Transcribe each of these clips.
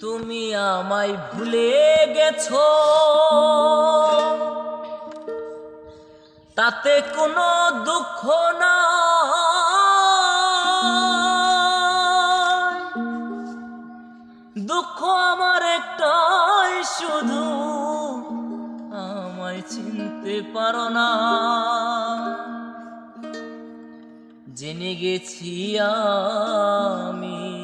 তুমি আমায় ভুলে গেছো। তাতে কোনো দুঃখ না দুঃখ আমার একটাই, শুধু আমায় চিনতে পারো না। জেনে গেছি আমি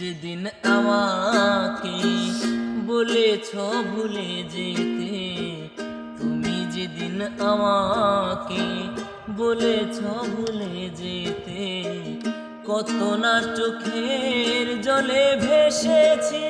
যেদিন আমাকে বলেছ ভুলে যেতে, তুমি যেদিন আমাকে বলেছ ভুলে যেতে, কত না চোখের জলে ভেসেছি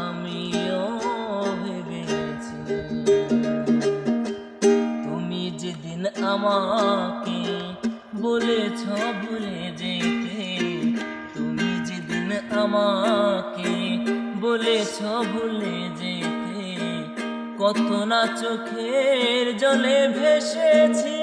আমিও ভেবেছি। তুমি যেদিন আমাকে বলেছ ভুলে যেতে, তুমি যেদিন আমাকে বলেছ ভুলে যেতে, কত না চোখের জলে ভেসেছি।